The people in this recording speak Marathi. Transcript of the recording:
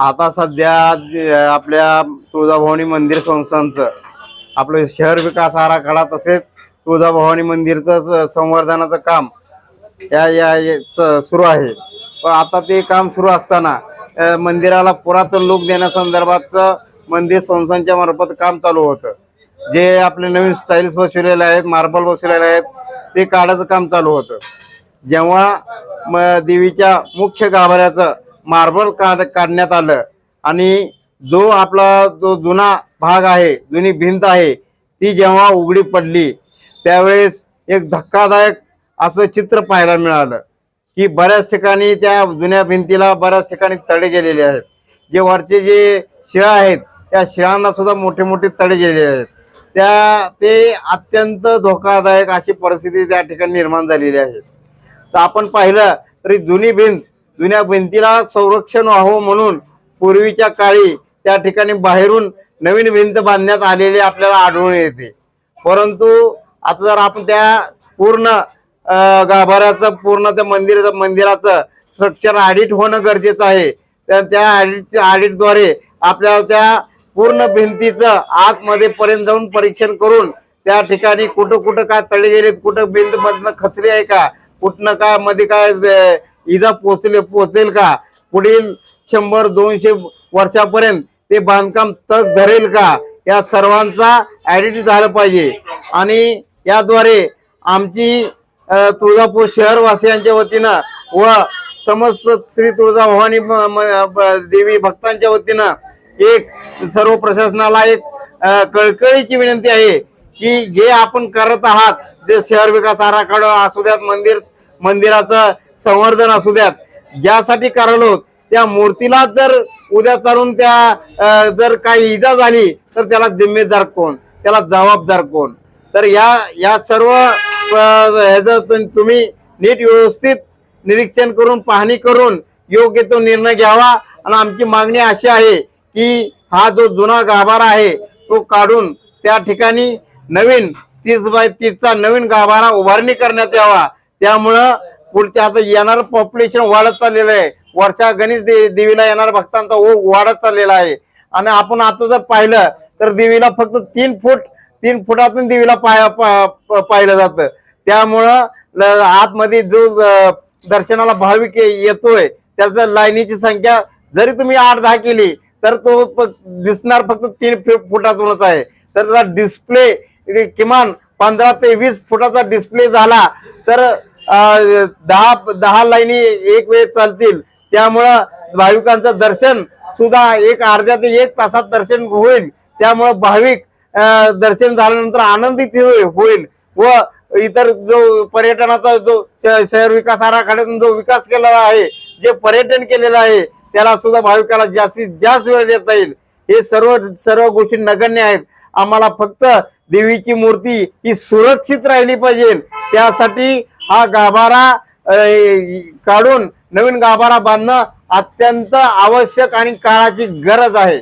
आता सध्या आपल्या तुळजाभवानी मंदिर संस्थांचं आपलं शहर विकास आराखडा तसेच तुळजाभवानी मंदिरचं संवर्धनाचं काम या या सुरू आहे. पण आता ते काम सुरू असताना मंदिराला पुरातन लूक देण्यासंदर्भातचं मंदिर संस्थांच्या मार्फत काम चालू होतं. जे आपले नवीन स्टाईल्स बसवलेले आहेत मार्बल बसवलेले आहेत ते काढायचं काम चालू होतं. जेव्हा म देवीच्या मुख्य गाभाऱ्याचं मार्बल काढ काढण्यात आलं? आणि जो आपला जो जुना भाग आहे जुनी भिंत आहे ती जेव्हा उघडी पडली त्यावेळेस एक धक्कादायक असं चित्र पाहायला मिळालं की बऱ्याच ठिकाणी त्या जुन्या भिंतीला बऱ्याच ठिकाणी तडे गेलेले आहेत. जे वरचे जे शिळा आहेत त्या शिळांना सुद्धा मोठे मोठे तडे गेलेले आहेत. त्या ते अत्यंत धोकादायक अशी परिस्थिती त्या ठिकाणी निर्माण झालेली आहे. तर आपण पाहिलं तरी जुनी भिंत जुन्या भिंतीला संरक्षण व्हावं म्हणून पूर्वीच्या काळी त्या ठिकाणी बाहेरून नवीन भिंत बांधण्यात आलेली आपल्याला आढळून येते. परंतु आता जर आपण त्या पूर्ण गाभाऱ्याचं पूर्ण त्या मंदिराचं मंदिराचं स्ट्रक्चर ऑडिट होणं गरजेचं आहे तर त्या ऑडिट ऑडिटद्वारे आपल्याला त्या पूर्ण भिंतीचं आतमध्ये पर्यंत जाऊन परीक्षण करून त्या ठिकाणी कुठं कुठं काय तळे गेलेत कुठं भिंत मधनं खचली आहे का कुठनं काय मध्ये काय इजा पोचले पोचेल का? पुढील शंभर दोनशे वर्षापर्यंत ते बांधकाम तग धरेल का? या सर्वांचा ॲडिट झालं पाहिजे. आणि याद्वारे आमची तुळजापूर शहरवासियांच्या वतीनं व समस्त श्री तुळजाभवानी म- देवी भक्तांच्या वतीनं एक सर्व प्रशासनाला एक कळकळीची विनंती आहे की जे आपण करत आहात जे शहर विकास आराखडा असू द्यात मंदिर मंदिराचं संवर्धन असू द्यात. ज्यासाठी करालो त्या मूर्तीला जर उद्या चालून त्या जर काही इजा झाली तर त्याला जिम्मेदार कोण? त्याला जबाबदार कोण? तर या या सर्व तुम्ही नीट व्यवस्थित निरीक्षण करून पाहणी करून योग्य तो निर्णय घ्यावा. आणि आमची मागणी अशी आहे की हा जो जुना गाभारा आहे तो काढून त्या ठिकाणी नवीन तीस बाय तीसचा नवीन गाभारा उभारणी करण्यात यावा. त्यामुळं पुढच्या आता येणारं पॉप्युलेशन वाढत चाललेलं आहे. वर्षा गणेश दे देवीला येणार भक्तांचा ओघ वाढत चाललेला आहे. आणि आपण आता जर पाहिलं तर देवीला फक्त तीन फूट तीन फुटातून देवीला पाय पा- प- पाहिलं जातं. त्यामुळं आतमध्ये जो दर्शनाला भाविक येतोय त्याचं लाईनीची संख्या जरी तुम्ही आठ दहा केली तर तो प- दिसणार फक्त तीन फुटातूनच आहे. तर त्याचा डिस्प्ले किमान पंधरा ते वीस फुटाचा डिस्प्ले झाला तर दहा दहा लाईनी एक वेळ चालतील. त्यामुळं भाविकांचं दर्शन सुद्धा एक अर्ध्या ते एक तासात दर्शन होईल. त्यामुळं भाविक दर्शन झाल्यानंतर आनंदित होईल होईल. व इतर जो पर्यटनाचा जो श- शहर विकास आराखड्यातून जो विकास केलेला आहे जे पर्यटन केलेलं आहे त्याला सुद्धा भाविकाला जास्तीत जास्त वेळ देता येईल. हे सर्व सर्व गोष्टी नगण्य आहेत. आम्हाला फक्त देवीची मूर्ती ही सुरक्षित राहिली पाहिजे. त्यासाठी हा गाभारा काढून नवीन गाभारा बांधणं अत्यंत आवश्यक आणि काळाची गरज आहे.